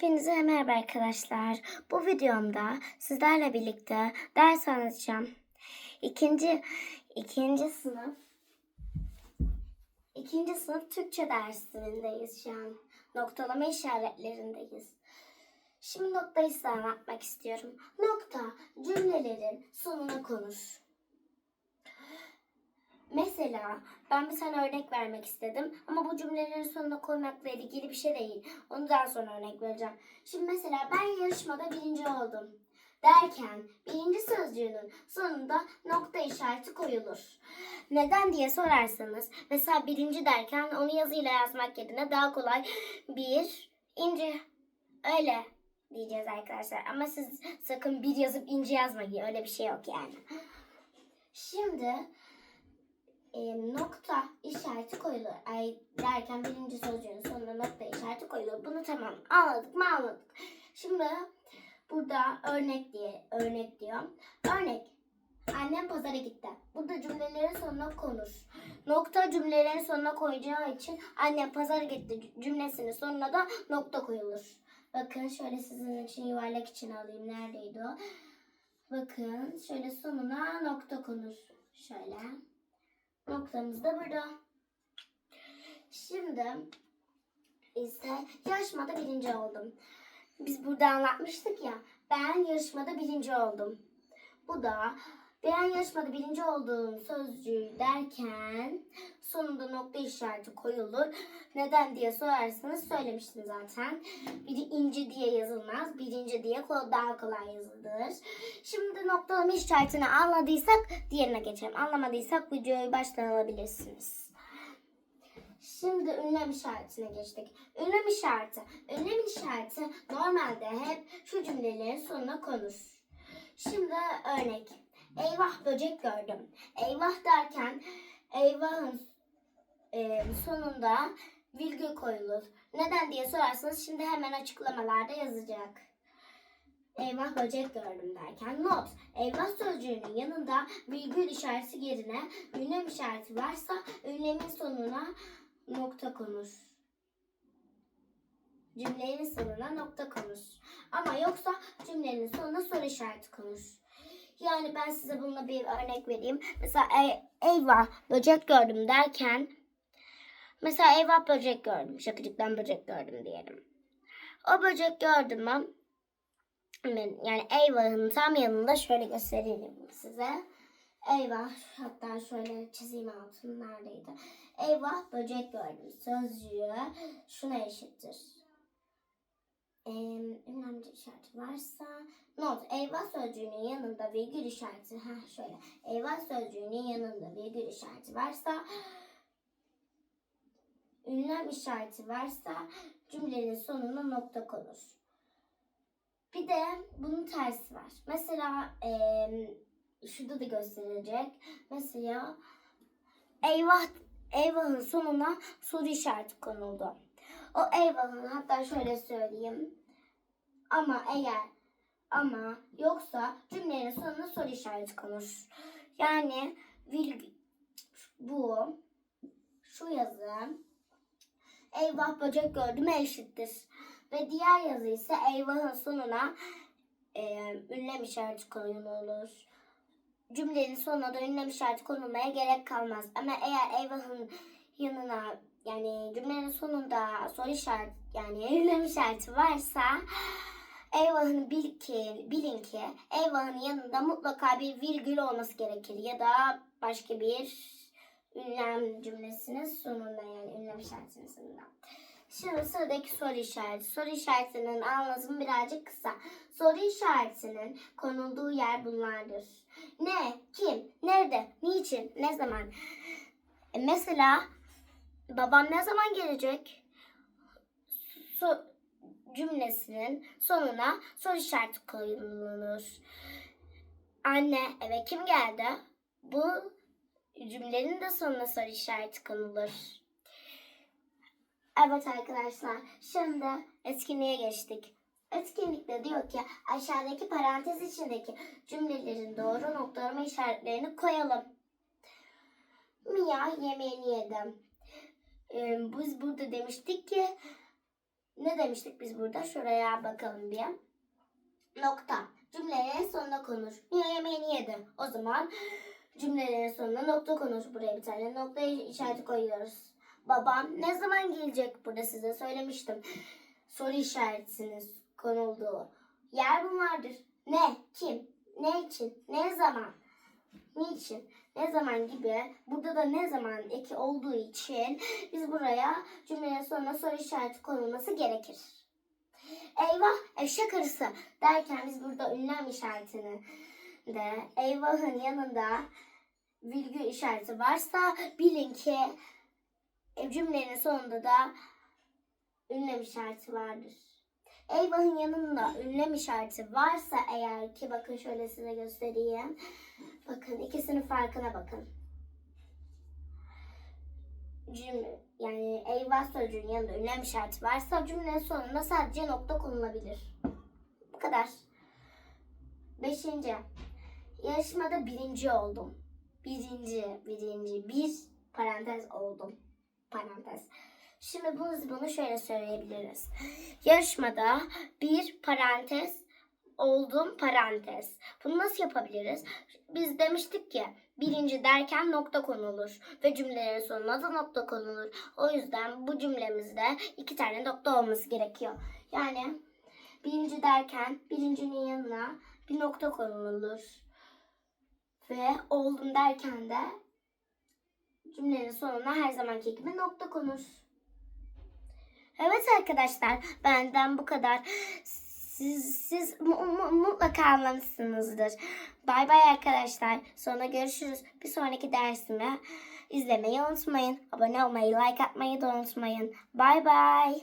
Hepinize merhaba arkadaşlar. Bu videomda sizlerle birlikte ders anlatacağım. İkinci, ikinci sınıf ikinci sınıf Türkçe dersindeyiz şu an. Noktalama işaretlerindeyiz. Şimdi noktayı size anlatmak istiyorum. Nokta cümlelerin sonuna konur. Mesela ben bir tane örnek vermek istedim ama bu cümlelerin sonuna koymakla ilgili bir şey değil. Onu daha sonra örnek vereceğim. Şimdi mesela ben yarışmada birinci oldum derken birinci sözcüğünün sonunda nokta işareti koyulur. Neden diye sorarsanız mesela birinci derken onu yazıyla yazmak yerine daha kolay bir ince öyle diyeceğiz arkadaşlar. Ama siz sakın bir yazıp ince yazmayın. Öyle bir şey yok yani. Şimdi e, nokta işareti koyulur. Ay derken birinci sözcüğün sonuna nokta işareti koyulur. Bunu tamam anladık mı anladık. Şimdi burada örnek diye örnek diyor. Örnek. Annem pazara gitti. Burada cümlelerin sonuna konur. Nokta cümlelerin sonuna koyacağı için annem pazara gitti cümlesinin sonuna da nokta koyulur. Bakın şöyle sizin için yuvarlak için alayım. Neredeydi o? Bakın şöyle sonuna nokta konur. Şöyle. Noktamız da burada. Şimdi ise yarışmada birinci oldum. Biz burada anlatmıştık ya. Ben yarışmada birinci oldum. Bu da ben yarışmada birinci olduğum sözcüğü derken sonunda nokta işareti koyulur. Neden diye sorarsanız söylemiştim zaten. Biri ince diye Birinci diye daha kolay yazılır. Şimdi noktalama işaretini anladıysak diğerine geçelim. Anlamadıysak videoyu baştan alabilirsiniz. Şimdi ünlem işaretine geçtik. Ünlem işareti. Ünlem işareti normalde hep şu cümlelerin sonuna konur. Şimdi örnek. Eyvah böcek gördüm. Eyvah derken eyvahın e, sonunda virgül koyulur. Neden diye sorarsanız şimdi hemen açıklamalarda yazacak. Eyvah böcek gördüm derken not. Eyvah sözcüğünün yanında virgül işareti yerine ünlem işareti varsa ünlemin sonuna nokta konur. Cümlenin sonuna nokta konur. Ama yoksa cümlenin sonuna soru işareti konur. Yani ben size bununla bir örnek vereyim. Mesela ey- eyvah böcek gördüm derken mesela eyvah böcek gördüm. Şakacıktan böcek gördüm diyelim. O böcek gördüm mü? Yani eyvahın tam yanında şöyle göstereyim size. Eyvah hatta şöyle çizeyim altını neredeydi? Eyvah böcek gördüm. Sözcüğü şuna eşittir. Ee, önemli işareti varsa not eyvah sözcüğünün yanında virgül işareti ha şöyle eyvah sözcüğünün yanında virgül işareti varsa ünlem işareti varsa cümlenin sonuna nokta konur. Bir de bunun tersi var. Mesela eee şurada da gösterilecek. Mesela eyvah eyvahın sonuna soru işareti konuldu. O eyvahın hatta şöyle söyleyeyim. Ama eğer ama yoksa cümlenin sonuna soru işareti konur. Yani virgül bu şu yazı eyvah böcek gördüm eşittir. Ve diğer yazı ise eyvahın sonuna e, ünlem işareti konulur. Cümlenin sonuna da ünlem işareti konulmaya gerek kalmaz. Ama eğer eyvahın yanına yani cümlenin sonunda soru işareti yani ünlem işareti varsa eyvahın bil ki, bilin ki eyvahın yanında mutlaka bir virgül olması gerekir ya da başka bir ünlem cümlesinin sonunda yani ünlem işaretinin sonunda. Şimdi sıradaki soru işareti. Soru işaretinin anlatımı birazcık kısa. Soru işaretinin konulduğu yer bunlardır. Ne, kim, nerede, niçin, ne zaman? E, mesela babam ne zaman gelecek? So cümlesinin sonuna soru işareti koyulur. Anne eve kim geldi? Bu cümlenin de sonuna soru işareti konulur. Evet arkadaşlar, şimdi etkinliğe geçtik. Etkinlikte diyor ki aşağıdaki parantez içindeki cümlelerin doğru noktalama işaretlerini koyalım. Mia yemeğini yedim. Ee, biz burada demiştik ki ne demiştik biz burada? Şuraya bakalım bir. Nokta. Cümlelerin sonuna konur. Niye yemeğini yedi? O zaman cümlelerin sonuna nokta konur. Buraya bir tane nokta işareti koyuyoruz. Babam ne zaman gelecek? Burada size söylemiştim. Soru işaretinin konulduğu yer bunlardır. Ne? Kim? Ne için? Ne zaman? Niçin? Ne zaman gibi. Burada da ne zaman eki olduğu için biz buraya cümlenin sonuna soru işareti konulması gerekir. Eyvah eşek arısı derken biz burada ünlem işaretini de eyvahın yanında virgül işareti varsa bilin ki e, cümlenin sonunda da ünlem işareti vardır. Eyvahın yanında ünlem işareti varsa eğer ki bakın şöyle size göstereyim. Bakın ikisinin farkına bakın. Cümle, yani eyvah sözcüğün yanında ünlem işareti varsa cümlenin sonunda sadece nokta konulabilir. Bu kadar. Beşinci. Yarışmada birinci oldum. Birinci, birinci, bir parantez oldum. Parantez. Şimdi bunu, bunu şöyle söyleyebiliriz. Yarışmada bir parantez oldum parantez. Bunu nasıl yapabiliriz? Biz demiştik ki birinci derken nokta konulur ve cümlelerin sonuna da nokta konulur. O yüzden bu cümlemizde iki tane nokta olması gerekiyor. Yani birinci derken birincinin yanına bir nokta konulur. Ve oldum derken de cümlenin sonuna her zamanki gibi nokta konur. Evet arkadaşlar benden bu kadar. Siz, siz mu- mu- mutlaka anlamışsınızdır. Bay bay arkadaşlar. Sonra görüşürüz. Bir sonraki dersimi izlemeyi unutmayın. Abone olmayı, like atmayı da unutmayın. Bay bay.